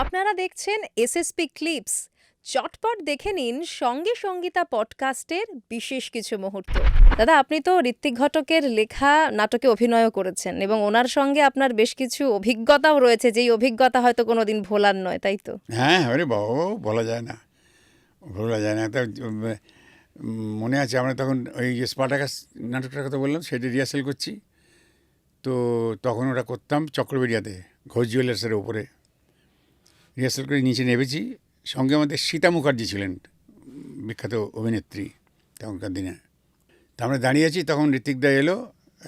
আপনারা দেখছেন SSP clips. চটপট দেখে নিন সঙ্গে সঙ্গীতা পডকাস্টের বিশেষ কিছু মুহূর্ত। দাদা, আপনি তো ঋত্বিক ঘটকের লেখা, নাটকে অভিনয়ও করেছেন এবং ওনার সঙ্গে আপনার বেশ কিছু অভিজ্ঞতাও রয়েছে, যেই অভিজ্ঞতা হয়তো কোনোদিন ভোলার নয়, তাই তো? হ্যাঁ আরে বাবা বলা যায় না। বলা যায় না। তা মনে আছে আমরা তখন ওই যে নাটকটার কথা বললাম, সেটা রিহার্সাল করছি। তো তখন ওটা করতাম চক্রবেরিয়াতে ঘোষ জুয়েলার্সের ওপরে। রিহার্সাল করে নিচে নেমেছি। সঙ্গে আমাদের সীতা মুখার্জি ছিলেন, বিখ্যাত অভিনেত্রী তখনকার দিনে। তা আমরা দাঁড়িয়ে আছি, তখন ঋতিকদা এলো,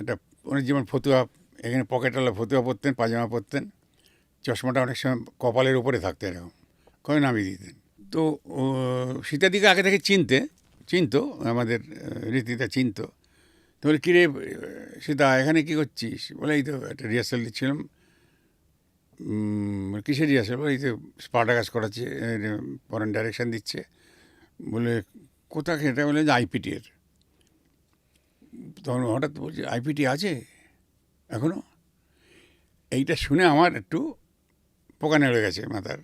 একটা উনি যেমন ফতুয়া, এখানে পকেটওয়ালা ফতুয়া পরতেন, পাজামা পরতেন, চশমাটা অনেক সময় কপালের উপরে থাকতো এরকম করে নামিয়ে দিতেন। তো সীতাদিকে আগে থেকে চিনতে, চিনতো, আমাদের রীতিটা চিনতো। তো বলে, কিরে সীতা, এখানে কি করছিস? বলে, এই তো একটা রিহার্সাল দিচ্ছিলাম। উম, কিসের রিহার্সাল বলে এই তো স্পার্টাকাস করাচ্ছে ফরেন ডাইরেকশান দিচ্ছে। বলে কোথাকে এটা বলে যে আইপিটি এর। তখন হঠাৎ বলছে আইপিটি আছে? এখনও? এইটা শুনে আমার একটু পোকা নেড়ে গেছে মাথার।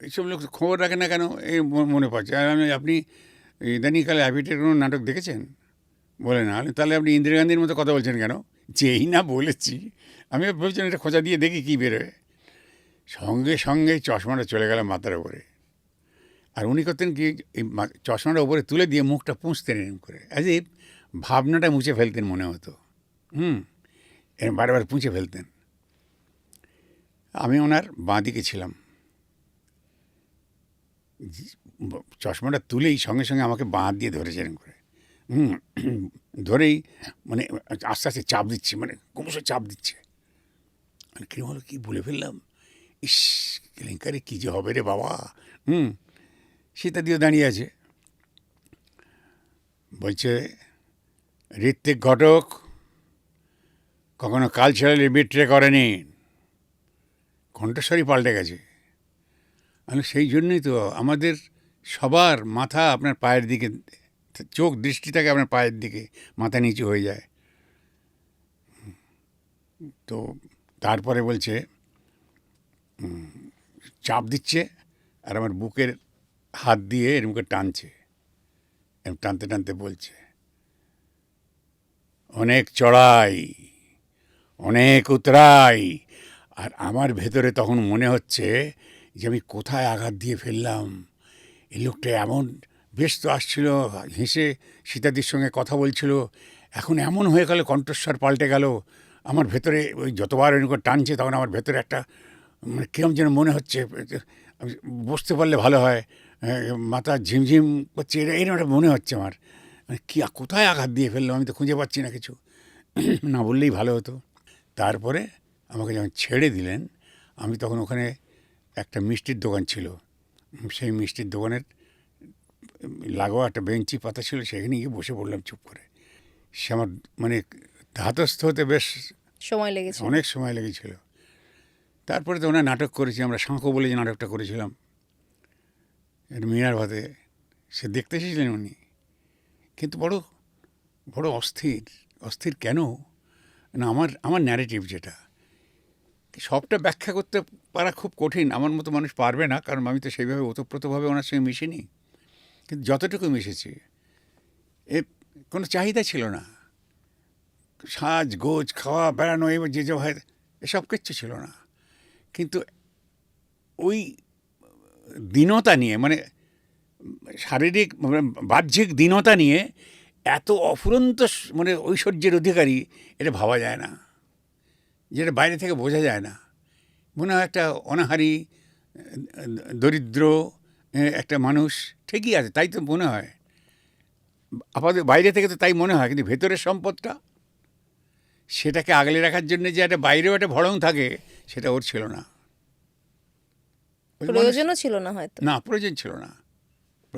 এইসব লোক খবর রাখে না কেন? এই মনে পড়ছে। আর আমি আপনি ইদানিংকালে আইপিটির কোনো নাটক দেখেছেন? বলে না তাহলে আপনি ইন্দিরা গান্ধীর মতো কথা বলছেন কেন? যেই না বলেছি, আমি ভেবেছিলাম এটা খোঁচা দিয়ে দেখি কী বেরোয়। সঙ্গে সঙ্গে চশমাটা চলে গেল মাথার উপরে। আর উনি করতেন কি, এই চশমাটা উপরে তুলে দিয়ে মুখটা পুঁছতেন এরকম করে। অ্যাজ এ ভাবনাটা মুছে ফেলতেন মনে হতো। হুম এরকম বারবার পুঁছে ফেলতেন। আমি ওনার বাঁ দিকে ছিলাম। চশমাটা তুলেই সঙ্গে সঙ্গে আমাকে বাঁ দিয়ে ধরেছে এরকম করে। ধরেই মানে আস্তে আস্তে চাপ দিচ্ছে মানে ক্রমশ চাপ দিচ্ছে। মানে কী হলো, কী বলে ফেললাম? ইস, কেলেঙ্কারি, কী যে হবে রে বাবা? হুম সীতা দিয়ে দাঁড়িয়ে আছে। বলছে, ঋত্বিক ঘটক কখনো কালচারালি বিট্রে করেনি। কণ্ঠস্বরই পাল্টে গেছে। আমি সেই জন্যই তো আমাদের সবার মাথা আপনার পায়ের দিকে চোখ দৃষ্টি থাকে আপনার পায়ের দিকে, মাথা নিচু হয়ে যায়। তো তারপরে বলছে চাপ দিচ্ছে আর আমার বুকের হাত দিয়ে এরকম করে টানছে। টানতে টানতে বলছে, অনেক চড়াই, অনেক উতরাই। আর আমার ভেতরে তখন মনে হচ্ছে যে আমি কোথায় আঘাত দিয়ে ফেললাম। এই লোকটা এমন তো আসছিল, হেসে সীতাদির সঙ্গে কথা বলছিল। এখন এমন হয়ে গেল, কণ্ঠস্বর পাল্টে গেল। আমার ভেতরে ওই যতবার করে টানছে, তখন আমার ভেতরে একটা মানে কিরম যেন মনে হচ্ছে বসতে পারলে ভালো হয়। মাথা ঝিমঝিম করছে, এরা, এরকম একটা মনে হচ্ছে আমার। মানে কী কোথায় আঘাত দিয়ে ফেলল, আমি তো খুঁজে পাচ্ছি না কিছু। না বললেই ভালো হতো। তারপরে আমাকে যখন ছেড়ে দিলেন, আমি তখন ওখানে একটা মিষ্টির দোকান ছিল। সেই মিষ্টির দোকানের লাগোয়া একটা বেঞ্চি পাতা ছিল সেখানে গিয়ে বসে পড়লাম চুপ করে। সে আমার মানে ধাতস্থ হতে বেশ সময় লেগেছে অনেক সময় লেগেছিল। তারপরে তো ওনার নাটক করেছি আমরা শাঁখো বলে যে নাটকটা করেছিলাম। মিনার ভাতে সে দেখতে এসেছিলেন উনি। কিন্তু বড় বড় অস্থির অস্থির কেন? না আমার আমার ন্যারেটিভ যেটা। সবটা ব্যাখ্যা করতে পারা খুব কঠিন। আমার মতো মানুষ পারবে না কারণ আমি তো সেইভাবে ওতপ্রোতভাবে ওনার সঙ্গে মিশিনি। কিন্তু যতটুকু মিশেছি, এ কোনো চাহিদা ছিল না। সাজ, গোজ, খাওয়া, বেড়ানো এবার যে যে হয় এসব কিচ্ছু ছিল না। কিন্তু ওই দীনতা নিয়ে মানে শারীরিক মানে বাহ্যিক দীনতা নিয়ে এত অফুরন্ত মানে ঐশ্বর্যের অধিকারী, এটা ভাবা যায় না। যেটা বাইরে থেকে বোঝা যায় না। মনে হয় একটা অনাহারি, দরিদ্র একটা মানুষ ঠিকই আছে তাই তো মনে হয়। আপাতত বাইরে থেকে তো তাই মনে হয় কিন্তু ভেতরের সম্পদটা সেটাকে আগলে রাখার জন্য যে একটা বাইরেও একটা ভড়ং থাকে সেটা ওর ছিল না। প্রয়োজনও ছিল না হয়তো। না প্রয়োজন ছিল না।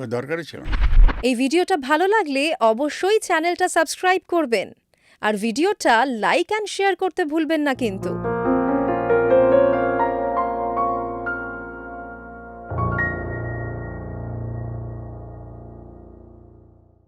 দরকারও ছিল না। এই ভিডিওটা ভালো লাগলে অবশ্যই চ্যানেলটা সাবস্ক্রাইব করবেন। আর ভিডিওটা লাইক অ্যান্ড শেয়ার করতে ভুলবেন না কিন্তু।